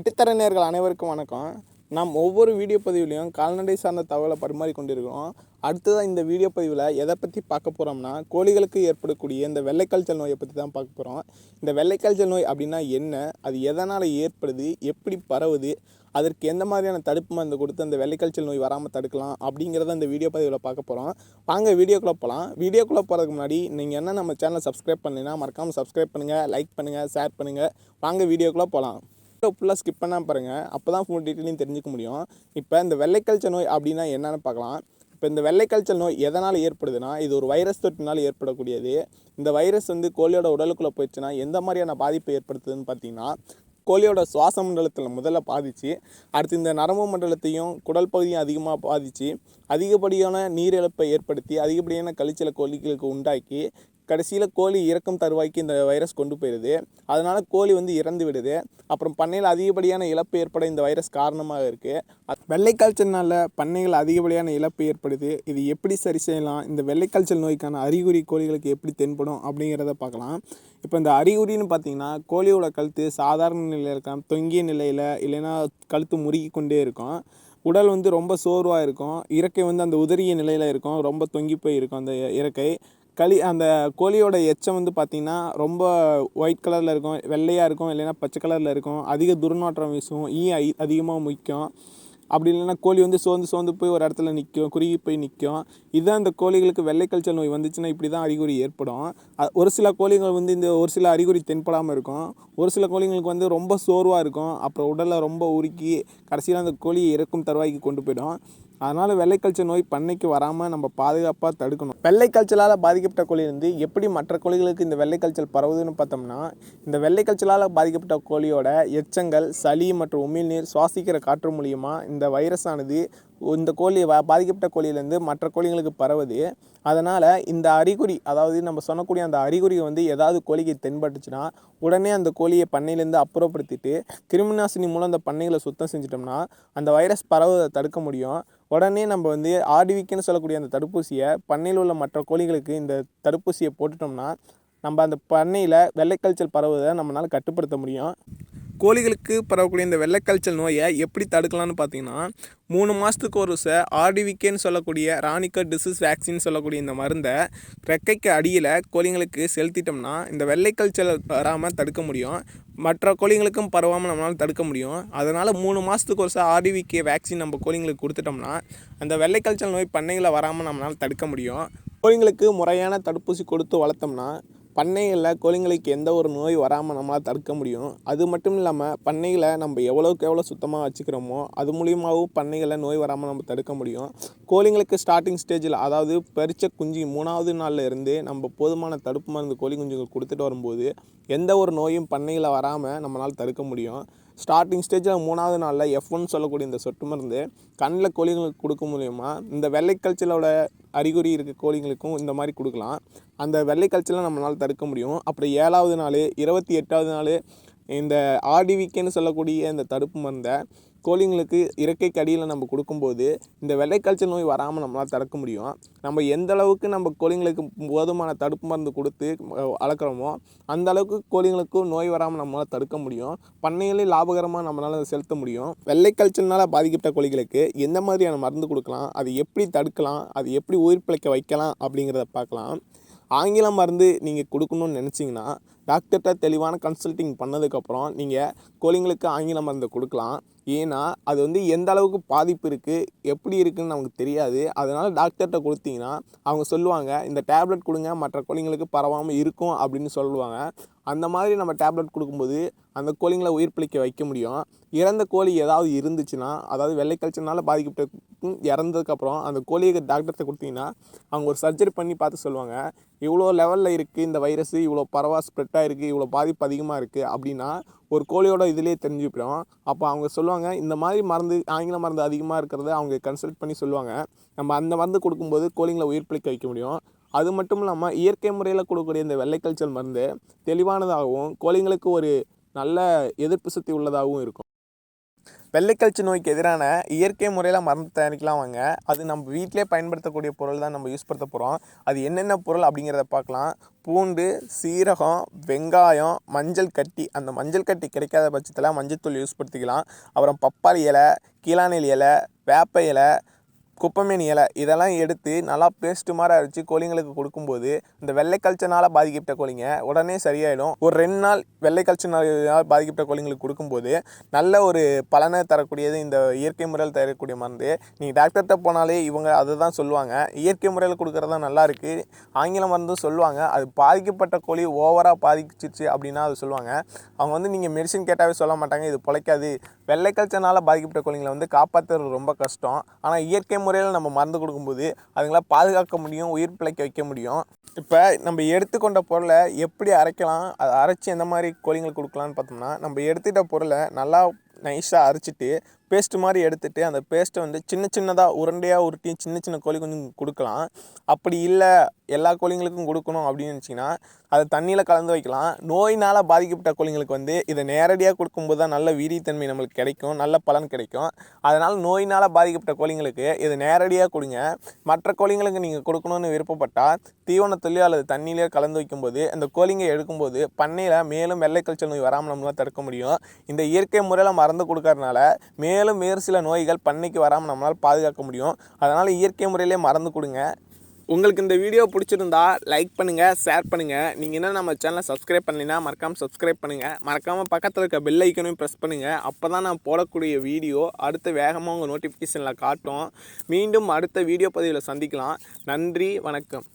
கட்டித்தர நேர்கள் அனைவருக்கும் வணக்கம். நாம் ஒவ்வொரு வீடியோ பதிவுலையும் கால்நடை சார்ந்த தகவலை பரிமாறி கொண்டிருக்கிறோம். அடுத்ததாக இந்த வீடியோ பதிவில் எதை பற்றி பார்க்க போகிறோம்னா கோழிகளுக்கு ஏற்படக்கூடிய இந்த வெள்ளைக்காய்ச்சல் நோயை பற்றி தான் பார்க்க போகிறோம் இந்த வெள்ளைக்காய்ச்சல் நோய் அப்படின்னா என்ன? அது எதனால் ஏற்படுது? எப்படி பரவுது? அதற்கு எந்த மாதிரியான தடுப்பு மருந்து கொடுத்து அந்த வெள்ளைக்காய்ச்சல் நோய் வராமல் தடுக்கலாம் அப்படிங்கிறத இந்த வீடியோ பதிவில் பார்க்க போகிறோம் வாங்க வீடியோக்குள்ளே போகலாம் வீடியோக்குள்ளே போகிறதுக்கு முன்னாடி நீங்கள் என்ன நம்ம சேனலை சப்ஸ்கிரைப் பண்ணலைன்னா மறக்காமல் சப்ஸ்கிரைப் பண்ணுங்கள் லைக் பண்ணுங்கள் ஷேர் பண்ணுங்கள் வாங்க வீடியோக்குள்ளே போகலாம் ஃபுல்லாக ஸ்கிப் பண்ணால் பாருங்கள் அப்போ தான் ஃபுல் டீட்டெயிலையும் தெரிஞ்சுக்க முடியும். இப்போ இந்த வெள்ளைக்கல்ச்சல் நோய் அப்படின்னா என்னென்னு பார்க்கலாம். இப்போ இந்த வெள்ளைக்கல்ச்சல் நோய் எதனால் ஏற்படுதுன்னா இது ஒரு வைரஸ் தொற்றினால் ஏற்படக்கூடியது. இந்த வைரஸ் வந்து கோழியோட உடலுக்குள்ளே போயிடுச்சுன்னா எந்த மாதிரியான பாதிப்பை ஏற்படுத்துதுன்னு பார்த்தீங்கன்னா கோழியோட சுவாச மண்டலத்தில் முதல்ல பாதிச்சு அடுத்து இந்த நரம்பு மண்டலத்தையும் குடல் பகுதியும் அதிகமாக பாதித்து அதிகப்படியான நீரிழப்பை ஏற்படுத்தி அதிகப்படியான கழிச்சலை கோழிகளுக்கு உண்டாக்கி கடைசியில் கோழி இறக்கும் தருவாய்க்கு இந்த வைரஸ் கொண்டு போயிடுது அதனால் கோழி வந்து இறந்து விடுது. அப்புறம் பண்ணையில் அதிகப்படியான இழப்பு ஏற்பட இந்த வைரஸ் காரணமாக இருக்குது வெள்ளைக்காய்ச்சல்னால பண்ணைகள் அதிகப்படியான இழப்பு ஏற்படுது. இது எப்படி சரி செய்யலாம்? இந்த வெள்ளைக்காய்ச்சல் நோய்க்கான அறிகுறி கோழிகளுக்கு எப்படி தென்படும் அப்படிங்கிறத பார்க்கலாம். இப்போ இந்த அறிகுறின்னு பார்த்தீங்கன்னா கோழியோட கழுத்து சாதாரண நிலையில் இருக்கலாம். தொங்கிய நிலையில் இல்லைன்னா கழுத்து முறுகி கொண்டே இருக்கும். உடல் வந்து ரொம்ப சோர்வாக இருக்கும். இறக்கை வந்து அந்த உதறிய நிலையில் இருக்கும். ரொம்ப தொங்கி போய் இருக்கும் அந்த இறக்கை. களி அந்த கோழியோட எச்சம் வந்து பார்த்திங்கன்னா ரொம்ப ஒயிட் கலரில் இருக்கும் வெள்ளையாக இருக்கும் இல்லைன்னா பச்சை கலரில் இருக்கும். அதிக துர்நாற்றம் வீசும் ஈ ஐ அதிகமாக முய்க்கும் அப்படி இல்லைன்னா கோழி வந்து சோர்ந்து சோர்ந்து போய் ஒரு இடத்துல நிற்கும் குறுகி போய் நிற்கும் இதுதான் இந்த கோழிகளுக்கு வெள்ளைக்கல்ச்சல் நோய் வந்துச்சுன்னா இப்படி தான் அறிகுறி ஏற்படும். ஒரு சில கோழிகள் வந்து இந்த ஒரு சில அறிகுறி தென்படாமல் இருக்கும். ஒரு சில கோழிங்களுக்கு வந்து ரொம்ப சோர்வாக இருக்கும். அப்புறம் உடலை ரொம்ப உருக்கி கடைசியில் அந்த கோழி இறக்கும் தருவாய்க்கு கொண்டு போயிடும். அதனால் வெள்ளைக்கல்ச்சல் நோய் பண்ணைக்கு வராமல் நம்ம பாதுகாப்பாக தடுக்கணும். வெள்ளைக்கல்ச்சலால் பாதிக்கப்பட்ட கோழி வந்து எப்படி மற்ற கோழிகளுக்கு இந்த வெள்ளைக்கல்ச்சல் பரவுதுன்னு பார்த்தோம்னா இந்த வெள்ளைக்கல்ச்சலால் பாதிக்கப்பட்ட கோழியோட எச்சங்கள் சளி மற்றும் உமிழ்நீர் சுவாசிக்கிற காற்று மூலியமாக இந்த வைரஸானது இந்த கோழி வ- பாதிக்கப்பட்ட கோழியிலேருந்து மற்ற கோழிங்களுக்கு பரவுது. அதனால் இந்த அறிகுறி அதாவது நம்ம சொல்லக்கூடிய அந்த அறிகுறி வந்து ஏதாவது கோழிக்கு தென்பட்டுச்சுன்னா உடனே அந்த கோழியை பண்ணையிலேருந்து அப்புறப்படுத்திட்டு கிருமிநாசினி மூலம் அந்த பண்ணைகளை சுத்தம் செஞ்சிட்டோம்னா அந்த வைரஸ் பரவுவதை தடுக்க முடியும். உடனே நம்ம வந்து ஆர்டிவிக்குன்னு சொல்லக்கூடிய அந்த தடுப்பூசியை பண்ணையில் உள்ள மற்ற கோழிகளுக்கு இந்த தடுப்பூசியை போட்டுட்டோம்னா நம்ம அந்த பண்ணையில் வெள்ளைக்கல்ச்சல் பரவுவதை நம்மளால் கட்டுப்படுத்த முடியும். கோழிகளுக்கு பரவக்கூடிய இந்த வெள்ளைக்கல்ச்சல் நோயை எப்படி தடுக்கலாம்னு பார்த்தீங்கன்னா மூணு மாதத்துக்கு ஒரு ச ஆர்டிவிக்கேன்னு சொல்லக்கூடிய ராணிக்கட் டிசீஸ் வேக்சின் சொல்லக்கூடிய இந்த மருந்தை ரெக்கைக்கு அடியில் கோழிங்களுக்கு செலுத்திட்டோம்னா இந்த வெள்ளைக்கல்ச்சல் வராமல் தடுக்க முடியும். மற்ற கோழிங்களுக்கும் பரவாமல் நம்மளால் தடுக்க முடியும். அதனால் மூணு மாதத்துக்கு ஒரு ச ஆர்டிவிகே வேக்சின் நம்ம கோழிங்களுக்கு கொடுத்துட்டோம்னா அந்த வெள்ளைக்கல்ச்சல் நோய் பண்ணைகளை வராமல் நம்மளால் தடுக்க முடியும். கோழிங்களுக்கு முறையான தடுப்பூசி கொடுத்து வளர்த்தோம்னா பண்ணைகளில் கோழிங்களுக்கு எந்த ஒரு நோய் வராமல் நம்மளால் தடுக்க முடியும். அது மட்டும் இல்லாமல் பண்ணைகளை நம்ம எவ்வளோக்கு எவ்வளோ சுத்தமாக வச்சுக்கிறோமோ அது மூலியமாகவும் பண்ணைகளை நோய் வராமல் நம்ம தடுக்க முடியும். கோழிங்களுக்கு ஸ்டார்டிங் ஸ்டேஜில் அதாவது பறிச்ச குஞ்சு மூணாவது நாளில் இருந்து நம்ம போதுமான தடுப்பு மருந்து கோழி குஞ்சுகள் கொடுத்துட்டு வரும்போது எந்த ஒரு நோயும் பண்ணையில் வராமல் நம்மளால் தடுக்க முடியும். ஸ்டார்டிங் ஸ்டேஜில் மூணாவது நாளில் எஃப் ஒன் சொல்லக்கூடிய இந்த சொட்டு மருந்து கண்ணில் கோழிங்களுக்கு கொடுக்க மூலயமா இந்த வெள்ளைக்கல்ச்சலோட அறிகுறி இருக்க கோழிங்களுக்கும் இந்த மாதிரி கொடுக்கலாம். அந்த வெள்ளைக்கல்ச்சலை நம்மளால் தடுக்க முடியும். அப்புறம் ஏழாவது நாள் இருபத்தி எட்டாவது நாள் இந்த ஆர்டிவிக்கேன்னு சொல்லக்கூடிய இந்த தடுப்பு மருந்தை கோழிங்களுக்கு இறக்கைக்கு அடியில் நம்ம கொடுக்கும்போது இந்த வெள்ளைக்காய்ச்சல் நோய் வராமல் நம்மளால் தடுக்க முடியும். நம்ம எந்த அளவுக்கு நம்ம கோழிங்களுக்கு போதுமான தடுப்பு மருந்து கொடுத்து வளர்க்குறோமோ அந்த அளவுக்கு கோழிங்களுக்கும் நோய் வராமல் நம்மளால் தடுக்க முடியும். பண்ணைகளில் லாபகரமாக நம்மளால் செலுத்த முடியும். வெள்ளைக்காய்ச்சல்னால் பாதிக்கப்பட்ட கோழிகளுக்கு எந்த மாதிரியான மருந்து கொடுக்கலாம் அது எப்படி தடுக்கலாம் அது எப்படி உயிர் பிழைக்க வைக்கலாம் அப்படிங்கிறத பார்க்கலாம். ஆங்கில மருந்து நீங்கள் கொடுக்கணும்னு நினச்சிங்கன்னா டாக்டர்கிட்ட தெளிவான கன்சல்டிங் பண்ணதுக்கப்புறம் நீங்கள் கோழிங்களுக்கு ஆங்கில மருந்தை கொடுக்கலாம். ஏன்னா அது வந்து எந்த அளவுக்கு பாதிப்பு இருக்குது எப்படி இருக்குதுன்னு நமக்கு தெரியாது. அதனால் டாக்டர்கிட்ட கொடுத்தீங்கன்னா அவங்க சொல்லுவாங்க இந்த டேப்லெட் கொடுங்க மற்ற கோழிங்களுக்கு பரவாமல் இருக்கும் அப்படின்னு சொல்லுவாங்க. அந்த மாதிரி நம்ம டேப்லெட் கொடுக்கும்போது அந்த கோழிங்களை உயிர் பிழைக்க வைக்க முடியும். இறந்த கோழி ஏதாவது இருந்துச்சுன்னா அதாவது வெள்ளைக்கல்ச்சனால பாதிக்கப்பட்ட இறந்ததுக்கப்புறம் அந்த கோழியை டாக்டர்கிட்ட கொடுத்தீங்கன்னா அவங்க ஒரு சர்ஜரி பண்ணி பார்த்து சொல்லுவாங்க இவ்வளோ லெவலில் இருக்குது இந்த வைரஸ் இவ்வளோ பரவா ஸ்ப்ரெட் ஆகிருக்கு இவ்வளோ பாதிப்பு அதிகமாக இருக்குது அப்படின்னா ஒரு கோழியோட இதிலே போயிடும் அப்போ அவங்க சொல்லுவாங்க இந்த மாதிரி மருந்து ஆங்கில மருந்து அதிகமாக இருக்கிறத அவங்க கன்சல்ட் பண்ணி சொல்லுவாங்க. நம்ம அந்த மருந்து கொடுக்கும்போது கோழிங்களை உயிர் பிழைக்க வைக்க முடியும். அது மட்டும் இல்லாமல் இயற்கை முறையில் கொடுக்கக்கூடிய இந்த வெள்ளைக்கல்ச்சல் மருந்து தெளிவானதாகவும் கோழிங்களுக்கு ஒரு நல்ல எதிர்ப்பு சக்தி உள்ளதாகவும் இருக்கும். வெள்ளைக்கல்ச்சி நோய்க்கு எதிரான இயற்கை முறையில் மருந்து தயாரிக்கலாம் வாங்க. அது நம்ம வீட்டிலே பயன்படுத்தக்கூடிய பொருள் தான் நம்ம யூஸ் படுத்த போகிறோம் அது என்னென்ன பொருள் அப்படிங்கிறத பார்க்கலாம். பூண்டு சீரகம் வெங்காயம் மஞ்சள் கட்டி. அந்த மஞ்சள் கட்டி கிடைக்காத பட்சத்தில் மஞ்சள் தூள் யூஸ் படுத்திக்கலாம். அப்புறம் பப்பாளி இலை கீழாநெல்லி இலை வேப்ப இலை குப்பமேனி இலை இதெல்லாம் எடுத்து நல்லா பேஸ்ட்டு மாதிரி அரைச்சி கோழிங்களுக்கு கொடுக்கும்போது இந்த வெள்ளை கல்ச்சனால் பாதிக்கப்பட்ட கோழிங்க உடனே சரியாயிடும். ஒரு ரெண்டு நாள் வெள்ளை கல்ச்சனால் பாதிக்கப்பட்ட கோழிங்களுக்கு கொடுக்கும்போது நல்ல ஒரு பலனை தரக்கூடியது இந்த இயற்கை முறையில் தரக்கூடிய மருந்து. நீங்கள் டாக்டர்கிட்ட போனாலே இவங்க அதை தான் சொல்லுவாங்க. இயற்கை முறையில் கொடுக்குறது தான் நல்லா இருக்குது ஆங்கில மருந்தும் சொல்லுவாங்க. அது பாதிக்கப்பட்ட கோழி ஓவராக பாதிச்சிச்சு அப்படின்னா அது சொல்லுவாங்க. அவங்க வந்து நீங்கள் மெடிசின் கேட்டாவே சொல்ல மாட்டாங்க. இது பிழைக்காது. வெள்ளை கல்ச்சனால் பாதிக்கப்பட்ட கோழிங்களை வந்து காப்பாற்றுறது ரொம்ப கஷ்டம். ஆனால் இயற்கை முறையில் நம்ம மருந்து கொடுக்கும்போது அதுங்களை பாதுகாக்க முடியும் உயிர் பிழைக்க வைக்க முடியும். இப்போ நம்ம எடுத்துக்கொண்ட பொருளை எப்படி அரைக்கலாம்? அதை அரைச்சி எந்த மாதிரி கோழிங்களுக்கு கொடுக்கலான்னு பார்த்தோம்னா நம்ம எடுத்துக்கிட்ட பொருளை நல்லா நைஸாக அரைச்சிட்டு பேஸ்ட் மாதிரி எடுத்துகிட்டு அந்த பேஸ்ட்டை வந்து சின்ன சின்னதாக உருண்டையாக உருட்டி சின்ன சின்ன கோழி கொஞ்சம் கொடுக்கலாம். அப்படி இல்லை எல்லா கோழிங்களுக்கும் கொடுக்கணும் அப்படின்னு நினச்சிங்கன்னா அதை தண்ணியில் கலந்து வைக்கலாம். நோயினால் பாதிக்கப்பட்ட கோழிங்களுக்கு வந்து இதை நேரடியாக கொடுக்கும்போது தான் நல்ல வீரியத்தன்மை நம்மளுக்கு கிடைக்கும் நல்ல பலன் கிடைக்கும். அதனால் நோயினால் பாதிக்கப்பட்ட கோழிங்களுக்கு இதை நேரடியாக கொடுங்க. மற்ற கோழிங்களுக்கு நீங்கள் கொடுக்கணும்னு விருப்பப்பட்டால் தீவனத்துலேயோ அல்லது தண்ணியிலையோ கலந்து வைக்கும்போது அந்த கோழிங்க எடுக்கும்போது பண்ணையில் மேலும் வெள்ளை கல்ச்சல் நோய் வராமல் நம்மளால் தடுக்க முடியும். இந்த இயற்கை முறையில் மருந்து கொடுக்கறதுனால மேலும் மேலும் வேறு சில நோய்கள் பண்ணைக்கு வராமல் நம்மளால் பாதுகாக்க முடியும். அதனால் இயற்கை முறையிலே மறந்து கொடுங்க. உங்களுக்கு இந்த வீடியோ பிடிச்சிருந்தா லைக் பண்ணுங்கள் ஷேர் பண்ணுங்கள் நீங்கள் என்ன நம்ம சேனலை சப்ஸ்கிரைப் பண்ணலைன்னா மறக்காமல் சப்ஸ்கிரைப் பண்ணுங்கள் மறக்காமல் பக்கத்தில் இருக்க பெல் ஐக்கனையும் ப்ரெஸ் பண்ணுங்கள் அப்போ தான் நான் போடக்கூடிய வீடியோ அடுத்து வேகமாக உங்கள் நோட்டிஃபிகேஷனில் காட்டும். மீண்டும் அடுத்த வீடியோ பதிவில் சந்திக்கலாம். நன்றி வணக்கம்.